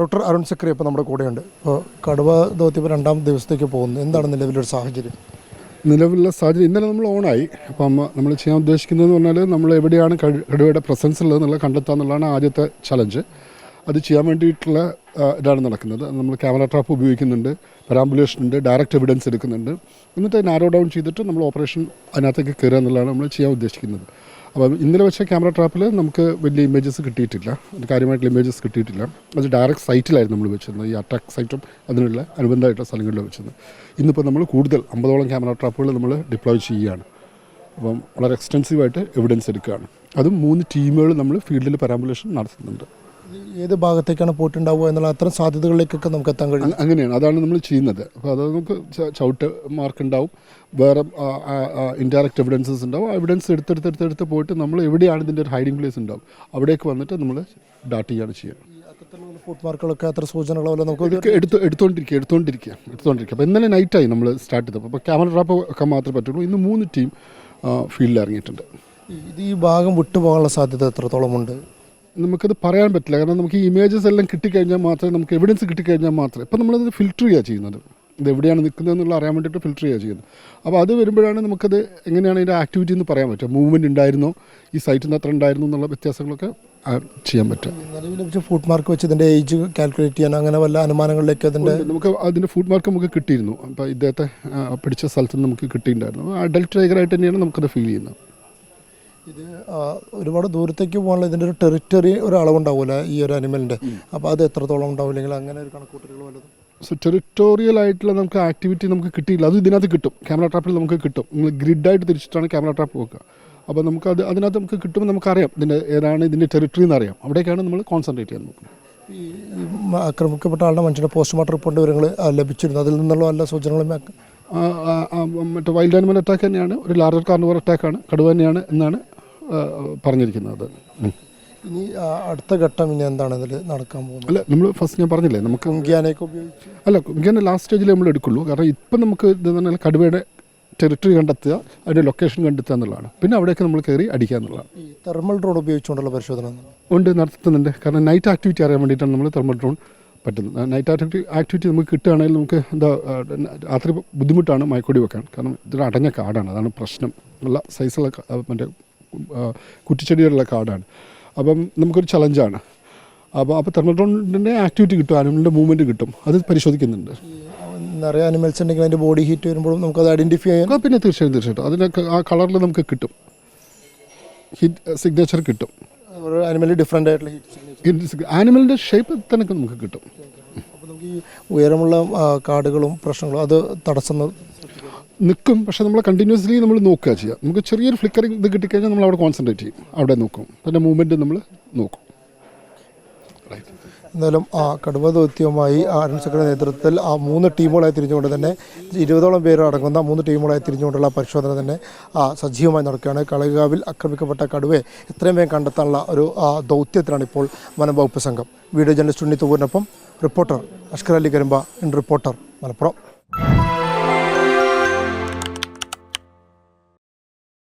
Doctor Arun Sakhrie ഇപ്പോൾ നമ്മുടെ കൂടെയുണ്ട്. ഇപ്പോൾ കടുവ ദൗത്യം രണ്ടാം ദിവസത്തേക്ക് പോകുന്നു. എന്താണ് നിലവിലൊരു സാഹചര്യം? നിലവിലുള്ള സാഹചര്യം ഇന്നലെ നമ്മൾ ഓണായി. അപ്പം നമ്മൾ ചെയ്യാൻ ഉദ്ദേശിക്കുന്നതെന്ന് പറഞ്ഞാൽ നമ്മൾ എവിടെയാണ് കടുവയുടെ പ്രസൻസ് ഉള്ളതെന്നുള്ളത് കണ്ടെത്തുക എന്നുള്ളതാണ് ആദ്യത്തെ ചലഞ്ച് അത് ചെയ്യാൻ വേണ്ടിയിട്ടുള്ള ഇതാണ് നടക്കുന്നത്. നമ്മൾ ക്യാമറ ട്രാപ്പ് ഉപയോഗിക്കുന്നുണ്ട് പരാമ്പുലേഷൻ ഉണ്ട് ഡയറക്റ്റ് എവിഡൻസ് എടുക്കുന്നുണ്ട്. എന്നിട്ട് നാരോ ഡൗൺ ചെയ്തിട്ട് നമ്മൾ ഓപ്പറേഷൻ അതിനകത്തേക്ക് കയറുക എന്നുള്ളതാണ് നമ്മൾ ചെയ്യാൻ ഉദ്ദേശിക്കുന്നത്. അപ്പം ഇന്നലെ വെച്ച ക്യാമറ ട്രാപ്പിൽ നമുക്ക് വലിയ ഇമേജസ് കിട്ടിയിട്ടില്ല. കാര്യമായിട്ടുള്ള ഇമേജസ് കിട്ടിയിട്ടില്ല. അത് ഡയറക്റ്റ് സൈറ്റിലായിരുന്നു നമ്മൾ വെച്ചിരുന്നത് ഈ അറ്റാക്ക് സൈറ്റും അതിനുള്ള അനുബന്ധമായിട്ടുള്ള സ്ഥലങ്ങളിൽ വെച്ചത്. ഇന്നിപ്പോൾ നമ്മൾ കൂടുതൽ അമ്പതോളം ക്യാമറ ട്രാപ്പുകൾ നമ്മൾ ഡിപ്ലോയ് ചെയ്യുകയാണ്. അപ്പം വളരെ എക്സ്റ്റെൻസീവായിട്ട് എവിഡൻസ് എടുക്കുകയാണ്. അതും മൂന്ന് ടീമുകൾ നമ്മൾ ഫീൽഡിൽ പരാമ്പുലേഷൻ നടത്തുന്നുണ്ട്. ഏത് ഭാഗത്തേക്കാണ് പോയിട്ടുണ്ടാവുക എന്നുള്ള അത്തരം സാധ്യതകളിലേക്കൊക്കെ നമുക്ക് എത്താൻ കഴിയും. അങ്ങനെയാണ്. അതാണ് നമ്മൾ ചെയ്യുന്നത്. അപ്പോൾ അത് നമുക്ക് ചവിട്ട് മാർക്ക് ഉണ്ടാവും. വേറെ ഇൻഡയറക്റ്റ് എവിഡൻസസ് ഉണ്ടാവും. എവിഡൻസ് എടുത്തെടുത്തെടുത്തെടുത്ത് പോയിട്ട് നമ്മൾ എവിടെയാണ് ഇതിന്റെ ഒരു ഹൈഡിങ് പ്ലേസ് ഉണ്ടാവും. അവിടേക്ക് വന്നിട്ട് നമ്മൾ ഡാറ്റ് ചെയ്യാണ് ചെയ്യുക. ഫുഡ് മാർക്കുകളൊക്കെ അത്ര സൂചനകളോ നമുക്ക് എടുത്ത് എടുത്തുകൊണ്ടിരിക്കുക എടുത്തുകൊണ്ടിരിക്കുക എടുത്തുകൊണ്ടിരിക്കുക അപ്പോൾ ഇന്നലെ നൈറ്റായി നമ്മൾ സ്റ്റാർട്ട് ചെയ്തപ്പോൾ അപ്പോൾ ക്യാമറ ഡ്രാപ്പ് ഒക്കെ മാത്രമേ പറ്റുള്ളൂ. ഇന്ന് മൂന്ന് ടീം ഫീൽഡിൽ ഇറങ്ങിയിട്ടുണ്ട്. ഇത് ഈ ഭാഗം വിട്ടുപോകാനുള്ള സാധ്യത എത്രത്തോളം ഉണ്ട് നമുക്കത് പറയാൻ പറ്റില്ല. കാരണം നമുക്ക് ഈ ഇമേജസ് എല്ലാം കിട്ടിക്കഴിഞ്ഞാൽ മാത്രമേ നമുക്ക് എവിഡൻസ് കിട്ടിക്കഴിഞ്ഞാൽ മാത്രമേ. ഇപ്പം നമ്മളത് ഫിൽറ്റർ ചെയ്യുക ചെയ്യുന്നത്. ഇത് എവിടെയാണ് നിൽക്കുന്നത് എന്നുള്ള അറിയാൻ വേണ്ടിയിട്ട് ഫിൽറ്റർ ചെയ്യുക ചെയ്യുന്നത്. അപ്പോൾ അത് വരുമ്പോഴാണ് നമുക്കത് എങ്ങനെയാണ് ഇതിന്റെ ആക്ടിവിറ്റി എന്ന് പറയാൻ പറ്റുക. മൂവ്മെന്റ് ഉണ്ടായിരുന്നോ? ഈ സൈറ്റിൽ നിന്ന് അത്ര ഉണ്ടായിരുന്നു എന്നുള്ള വ്യത്യാസങ്ങളൊക്കെ ചെയ്യാൻ പറ്റും നിലവിൽ ഫുഡ് മാർക്ക് വെച്ച് ഇതിന്റെ ഏജ് കാൽക്കുലേറ്റ് ചെയ്യാൻ അങ്ങനെ വല്ല അനുമാനങ്ങളിലേക്ക് അതിന്റെ നമുക്ക് അതിന്റെ ഫുഡ് മാർക്ക് നമുക്ക് കിട്ടിയിരുന്നു. അപ്പോൾ ഇദ്ദേഹത്തെ പിടിച്ച സ്ഥലത്ത് നിന്ന് നമുക്ക് കിട്ടിയിട്ടുണ്ടായിരുന്നു. അഡൽട്ട് ടൈഗറായിട്ട് തന്നെയാണ് നമുക്കത് ഫീൽ ചെയ്യുന്നത്. ഇത് ഒരുപാട് ദൂരത്തേക്ക് പോകാനുള്ള ഇതിന്റെ ഒരു ടെറിറ്ററി ഒരു അളവുണ്ടാവില്ല ഈ ഒരു അനിമലിന്റെ അപ്പോൾ അത് എത്രത്തോളം ഉണ്ടാവില്ലെങ്കിൽ അങ്ങനെ ഒരു കണക്കൂട്ടലുകൾ വല്ലതും? സോ ടെറിറ്റോറിയൽ ആയിട്ടുള്ള നമുക്ക് ആക്ടിവിറ്റി നമുക്ക് കിട്ടിയില്ല. അത് ഇതിനകത്ത് കിട്ടും. ക്യാമറ ട്രാപ്പിൽ നമുക്ക് കിട്ടും. നിങ്ങൾ ഗ്രിഡായിട്ട് തിരിച്ചിട്ടാണ് ക്യാമറ ട്രാപ്പ് വെക്കുക. അപ്പോൾ നമുക്ക് അത് അതിനകത്ത് നമുക്ക് കിട്ടുമ്പോൾ നമുക്കറിയാം ഇതിന്റെ ഏതാണ് ഇതിന്റെ ടെറിറ്ററി എന്ന് അറിയാം അവിടേക്കാണ് നമ്മൾ കോൺസെൻട്രേറ്റ് ചെയ്യാൻ നോക്കുന്നത്. ഈ ആക്രമിക്കപ്പെട്ട ആളുടെ മനുഷ്യന്റെ പോസ്റ്റ്മോർട്ടം റിപ്പോർട്ട് വിവരങ്ങൾ ലഭിച്ചിരുന്നു. അതിൽ നിന്നുള്ള എല്ലാ സൂചനകളും മറ്റേ വൈൽഡ് ആനിമൽ അറ്റാക്ക് തന്നെയാണ്. ഒരു ലാർജർ കാർണിവർ അറ്റാക്കാണ് കടുവ തന്നെയാണ് എന്നാണ് പറഞ്ഞിരിക്കുന്നത്. ഇനി അടുത്ത ഘട്ടം ഇനി എന്താണ് ഇതിൽ നടക്കാൻ പോകുന്നത്? അല്ല നമ്മൾ ഫസ്റ്റ് ഞാൻ പറഞ്ഞില്ലേ നമുക്ക് ഉപയോഗിച്ച്. അല്ല ഇങ്ങനെ ലാസ്റ്റ് സ്റ്റേജിൽ നമ്മൾ എടുക്കുള്ളൂ. കാരണം ഇപ്പം നമുക്ക് ഇത് പറഞ്ഞാൽ കടുവയുടെ ടെറിട്ടറി കണ്ടെത്തുക അതിന്റെ ലൊക്കേഷൻ കണ്ടെത്തുക എന്നുള്ളതാണ്. പിന്നെ അവിടെയൊക്കെ നമ്മൾ കയറി അടിക്കുക എന്നുള്ളതാണ്. ഈ തെർമൽ ഡ്രോൺ ഉപയോഗിച്ചുകൊണ്ടുള്ള പരിശോധന ഉണ്ട് നടത്തുന്നുണ്ട്. കാരണം നൈറ്റ് ആക്ടിവിറ്റി അറിയാൻ വേണ്ടിയിട്ടാണ് നമ്മൾ തെർമൽ ഡ്രോൺ പറ്റുന്നത്. നൈറ്റ് ആക്ടിവിറ്റി ആക്ടിവിറ്റി നമുക്ക് കിട്ടുകയാണെങ്കിൽ നമുക്ക് എന്താ രാത്രി ബുദ്ധിമുട്ടാണ് മയക്കൊടി വെക്കാൻ. കാരണം ഇതൊരു അടഞ്ഞ കാടാണ് അതാണ് പ്രശ്നം. നല്ല സൈസുള്ള മറ്റേ കുറ്റിച്ചെടികളുള്ള കാടാണ്. അപ്പം നമുക്കൊരു ചലഞ്ചാണ് അപ്പോൾ അപ്പോൾ തെർമോട്രോണിന്റെ ആക്ടിവിറ്റി കിട്ടും ആനിമലിന്റെ മൂവ്മെന്റ് കിട്ടും. അത് പരിശോധിക്കുന്നുണ്ട്. നിറയെ അനിമൽസ് ഉണ്ടെങ്കിൽ അതിന്റെ ബോഡി ഹീറ്റ് വരുമ്പോഴും നമുക്ക് അത് ഐഡന്റിഫൈ ചെയ്യാം പിന്നെ തീർച്ചയായും തീർച്ചയായിട്ടും. അതിനൊക്കെ ആ കളറിൽ നമുക്ക് കിട്ടും. ഹിറ്റ് സിഗ്നേച്ചർ കിട്ടും. അനിമലിൽ ഡിഫറെന്റ് ആയിട്ടുള്ള ഹീറ്റ് ആനിമലിന്റെ ഷേപ്പ് തന്നെ നമുക്ക് കിട്ടും. അപ്പോൾ നമുക്ക് ഈ ഉയരമുള്ള കാടുകളും പ്രശ്നങ്ങളും അത് തടസ്സം നിൽക്കും. പക്ഷെ നമ്മൾ കണ്ടിന്യൂസ്ലി നമ്മൾ നോക്കുക ചെയ്യുക നമുക്ക് ചെറിയൊരു ഫ്ലിക്കറിങ് ഇത് കിട്ടിക്കഴിഞ്ഞാൽ നമ്മൾ അവിടെ കോൺസെൻട്രേറ്റ് ചെയ്യും. അവിടെ നോക്കും. പിന്നെ മൂവ്മെന്റ് നമ്മൾ നോക്കും. എന്തായാലും ആ കടുവ ദൗത്യവുമായി അരുൺ സെക്രട്ടറി നേതൃത്വത്തിൽ ആ മൂന്ന് ടീമുകളായി തിരിഞ്ഞുകൊണ്ട് തന്നെ ഇരുപതോളം പേര് അടങ്ങുന്ന മൂന്ന് ടീമുകളായി തിരിഞ്ഞുകൊണ്ടുള്ള പരിശോധന തന്നെ ആ, സജീവമായി നടക്കുകയാണ്. കളകാവിൽ ആക്രമിക്കപ്പെട്ട കടുവയെ എത്രയും വേഗം കണ്ടെത്താനുള്ള ഒരു ദൗത്യത്തിലാണ് ഇപ്പോൾ വനംവകുപ്പ് സംഘം. Video journalist Unni തൂരിനൊപ്പം reporter Ashkar Ali Karimba in reporter Malappuram.